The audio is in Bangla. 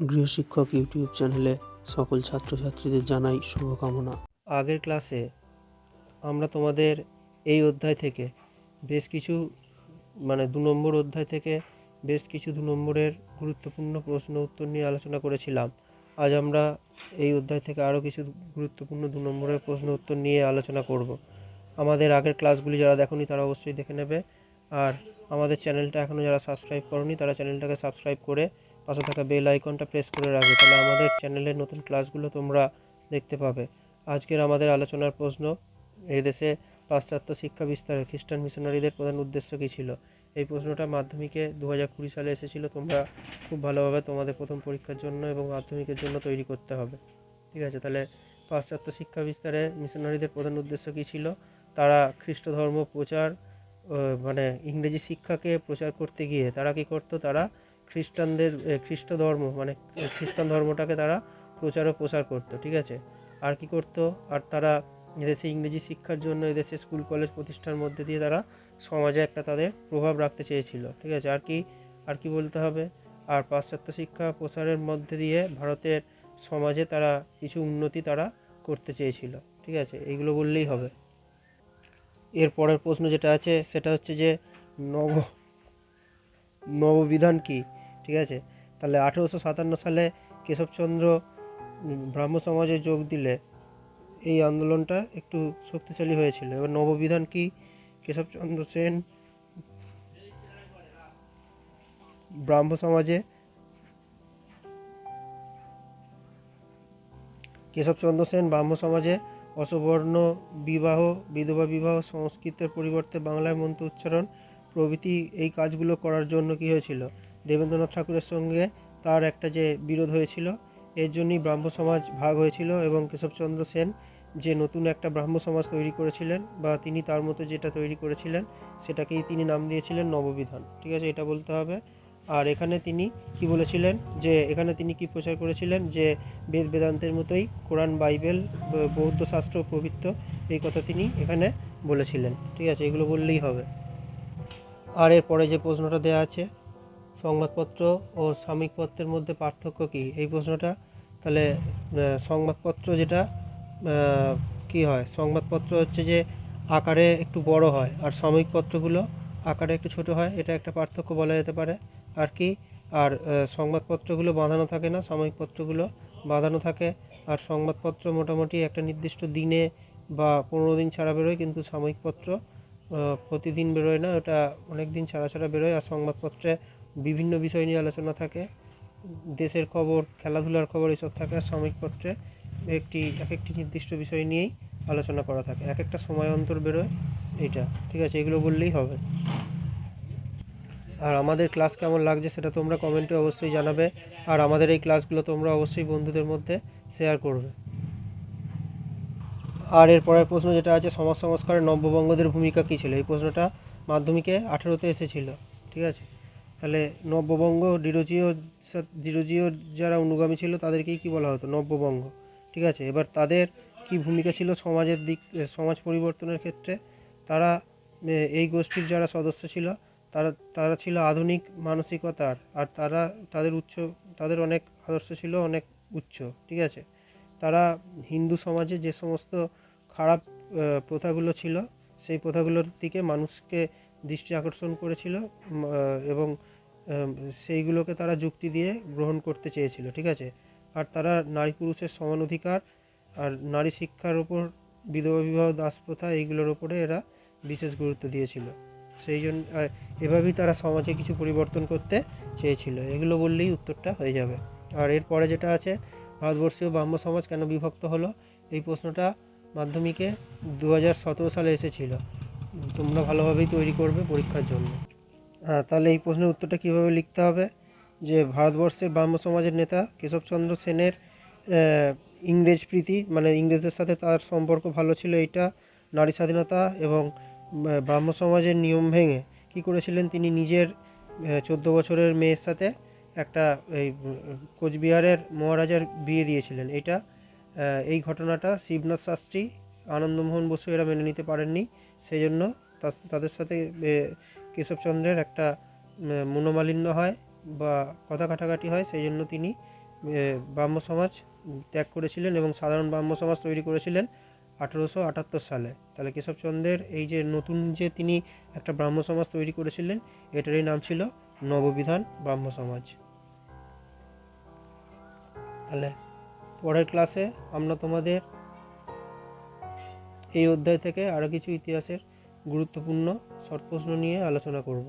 গৃহশিক্ষক ইউটিউব চ্যানেলে সকল ছাত্রছাত্রীদের জানাই শুভকামনা। আগের ক্লাসে আমরা তোমাদের এই অধ্যায় থেকে বেশ কিছু মানে দু নম্বর অধ্যায় থেকে বেশ কিছু দু নম্বরের গুরুত্বপূর্ণ প্রশ্ন উত্তর নিয়ে আলোচনা করেছিলাম। আজ আমরা এই অধ্যায় থেকে আরও কিছু গুরুত্বপূর্ণ দু নম্বরের প্রশ্ন উত্তর নিয়ে আলোচনা করব। আমাদের আগের ক্লাসগুলি যারা দেখোনি তারা অবশ্যই দেখে নেবে। আর আমাদের চ্যানেলটা এখনও যারা সাবস্ক্রাইব করনি তারা চ্যানেলটাকে সাবস্ক্রাইব করে পাশে থাকা বেল আইকনটা প্রেস করে রাখবে, তাহলে আমাদের চ্যানেলের নতুন ক্লাসগুলো তোমরা দেখতে পাবে। আজকের আমাদের আলোচনার প্রশ্ন এদেশে পাশ্চাত্য শিক্ষা বিস্তারে খ্রিস্টান মিশনারিদের প্রধান উদ্দেশ্য কী ছিল? এই প্রশ্নটা মাধ্যমিকে দু হাজার কুড়ি সালে এসেছিল, তোমরা খুব ভালোভাবে তোমাদের প্রথম পরীক্ষার জন্য এবং মাধ্যমিকের জন্য তৈরি করতে হবে। ঠিক আছে, তাহলে পাশ্চাত্য শিক্ষা বিস্তারে মিশনারিদের প্রধান উদ্দেশ্য কী ছিল? তারা খ্রিস্ট ধর্ম প্রচার মানে ইংরেজি শিক্ষাকে প্রচার করতে গিয়ে তারা কী করতো? তারা খ্রিস্টানদের খ্রিস্ট ধর্ম মানে খ্রিস্টান ধর্মটাকে তারা প্রচার ও প্রসার করতো, ঠিক আছে? আর কি করতো? আর তারা এদেশে ইংরেজি শিক্ষার জন্য এদেশে স্কুল, কলেজ প্রতিষ্ঠার মধ্যে দিয়ে তারা সমাজে একটা তাদের প্রভাব রাখতে চেয়েছিল, ঠিক আছে? আর কি আর কি বলতে হবে? আর পাশ্চাত্য শিক্ষা প্রসারের মধ্যে দিয়ে ভারতের সমাজে তারা কিছু উন্নতি তারা করতে চেয়েছিল, ঠিক আছে? এইগুলো বললেই হবে। এর পরের প্রশ্ন যেটা আছে, সেটা হচ্ছে যে নব, নববিধান কি? ঠিক আছে? তাহলে আঠেরোশো সাতান্ন সালে কেশবচন্দ্র ব্রাহ্ম সমাজে যোগ দিলে এই আন্দোলনটা একটু শক্তিশালী হয়েছিল। এবার নববিধান কি? কেশবচন্দ্র সেন ব্রাহ্ম সমাজে কেশবচন্দ্র সেন ব্রাহ্ম সমাজে অসবর্ণ বিবাহ, বিধবা বিবাহ, সংস্কৃতের পরিবর্তে বাংলায় মন্ত্র উচ্চারণ প্রভৃতি এই কাজগুলো করার জন্য কী হয়েছিল? দেবেন্দ্রনাথ ঠাকুরের সঙ্গে তার একটা যে বিরোধ হয়েছিল, এর জন্যই ব্রাহ্ম সমাজ ভাগ হয়েছিল এবং কেশবচন্দ্র সেন যে নতুন একটা ব্রাহ্ম সমাজ তৈরি করেছিলেন বা তিনি তার মতো যেটা তৈরি করেছিলেন, সেটাকেই তিনি নাম দিয়েছিলেন নববিধান। ঠিক আছে, এটা বলতে হবে। আর এখানে তিনি কি বলেছিলেন? যে এখানে তিনি কি প্রচার করেছিলেন? যে বেদ বেদান্তের মতোই কোরআন, বাইবেল, বৌদ্ধ শাস্ত্র, প্রভৃত্ত এই কথা তিনি এখানে বলেছিলেন। ঠিক আছে, এগুলো বললেই হবে। আর এরপরে যে প্রশ্নটা দেওয়া আছে সংবাদপত্র ও সাময়িক পত্রের মধ্যে পার্থক্য কী? এই প্রশ্নটা। তাহলে সংবাদপত্র যেটা কি হয়? সংবাদপত্র হচ্ছে যে আকারে একটু বড় হয়, আর সাময়িক পত্রগুলো আকারে একটু ছোট হয়, এটা একটা পার্থক্য বলা যেতে পারে। আর কি? আর সংবাদপত্রগুলো বাঁধানো থাকে না সাময়িক পত্রগুলো বাঁধানো থাকে। আর সংবাদপত্র মোটামুটি একটা নির্দিষ্ট দিনে বা পনেরো দিন ছাড়া বেরোয়, কিন্তু সাময়িক পত্র প্রতিদিন বেরোয় না, ওটা অনেক দিন ছাড়া ছাড়া বেরোয়। আর সংবাদপত্রে বিভিন্ন বিষয় নিয়ে আলোচনা থাকে। দেশের খবর, খেলাধুলার খবর এসব থাকে, আর সাময়িক পত্রে একটি এক একটি নির্দিষ্ট বিষয় নিয়েই আলোচনা করা থাকে। এক একটা সময় অন্তর বেরোয় এইটা, ঠিক আছে? এগুলো বললেই হবে। আর আমাদের ক্লাস কেমন লাগছে সেটা তোমরা কমেন্টে অবশ্যই জানাবে। আর আমাদের এই ক্লাসগুলো তোমরা অবশ্যই বন্ধুদের মধ্যে শেয়ার করবে। আর এর পরের প্রশ্ন যেটা আছে, সমাজ সংস্কারে নব্যবঙ্গদের ভূমিকা কী ছিল? এই প্রশ্নটা মাধ্যমিকে আঠেরোতে এসেছিল, ঠিক আছে? তাহলে নব্যবঙ্গ, ডিরোজিও ডিরোজিও যারা অনুগামী ছিল তাদেরকেই কি বলা হতো? নব্যবঙ্গ। ঠিক আছে? এবার তাদের কি ভূমিকা ছিল সমাজের দিক সমাজ পরিবর্তনের ক্ষেত্রে? তারা এই গোষ্ঠীর যারা সদস্য ছিল, তারা তারা ছিল আধুনিক মানসিকতার, আর তারা, তাদের উচ্চ, তাদের অনেক আদর্শ ছিল, অনেক উচ্চ। ঠিক আছে? তারা হিন্দু সমাজে যে সমস্ত খারাপ প্রথাগুলো ছিল, সেই প্রথাগুলোর দিকে মানুষকে দৃষ্টি আকর্ষণ করেছিল এবং সেইগুলোকে তারা যুক্তি দিয়ে গ্রহণ করতে চেয়েছিল, ঠিক আছে? আর তারা নারী পুরুষের সমান অধিকার আর নারী শিক্ষার ওপর বিধবা বিবাহ, দাস প্রথা এইগুলোর ওপরে এরা বিশেষ গুরুত্ব দিয়েছিল। সেই জন্য এভাবেই তারা সমাজে কিছু পরিবর্তন করতে চেয়েছিল। এগুলো বললেই উত্তরটা হয়ে যাবে। আর এরপরে যেটা আছে, ভারতবর্ষীয় ব্রাহ্ম সমাজ কেন বিভক্ত হলো? এই প্রশ্নটা মাধ্যমিকে দু হাজার সতেরো সালে এসেছিল। তোমরা ভালোভাবেই তৈরি করবে পরীক্ষার জন্য। তাহলে এই প্রশ্নের উত্তরটা কীভাবে লিখতে হবে? যে ভারতবর্ষের ব্রাহ্ম সমাজের নেতা কেশবচন্দ্র সেনের ইংরেজ প্রীতি মানে ইংরেজদের সাথে তার সম্পর্ক ভালো ছিল এটা নারী স্বাধীনতা এবং ব্রাহ্ম সমাজের নিয়ম ভেঙে কী করেছিলেন তিনি নিজের চোদ্দ বছরের মেয়ের সাথে একটা এই কোচবিহারের মহারাজার বিয়ে দিয়েছিলেন। এটা এই ঘটনাটা শিবনাথ শাস্ত্রী, আনন্দমোহন বসু এরা মেনে নিতে পারেননি। সেই জন্য তাদের সাথে কেশবচন্দ্রের একটা মনোমালিন্য হয় বা কথা কাটাকাটি হয়, সেই জন্য তিনি ব্রাহ্ম সমাজ ত্যাগ করেছিলেন এবং সাধারণ ব্রাহ্ম সমাজ তৈরি করেছিলেন আঠেরোশো আটাত্তর সালে। তাহলে কেশবচন্দ্রের এই যে নতুন যে তিনি একটা ব্রাহ্ম সমাজ তৈরি করেছিলেন, এটারই নাম ছিল নববিধান ব্রাহ্ম সমাজ। তাহলে পরের ক্লাসে আমরা তোমাদের এই অধ্যায় থেকে আরও কিছু ইতিহাসের গুরুত্বপূর্ণ শর্ট প্রশ্ন নিয়ে আলোচনা করব।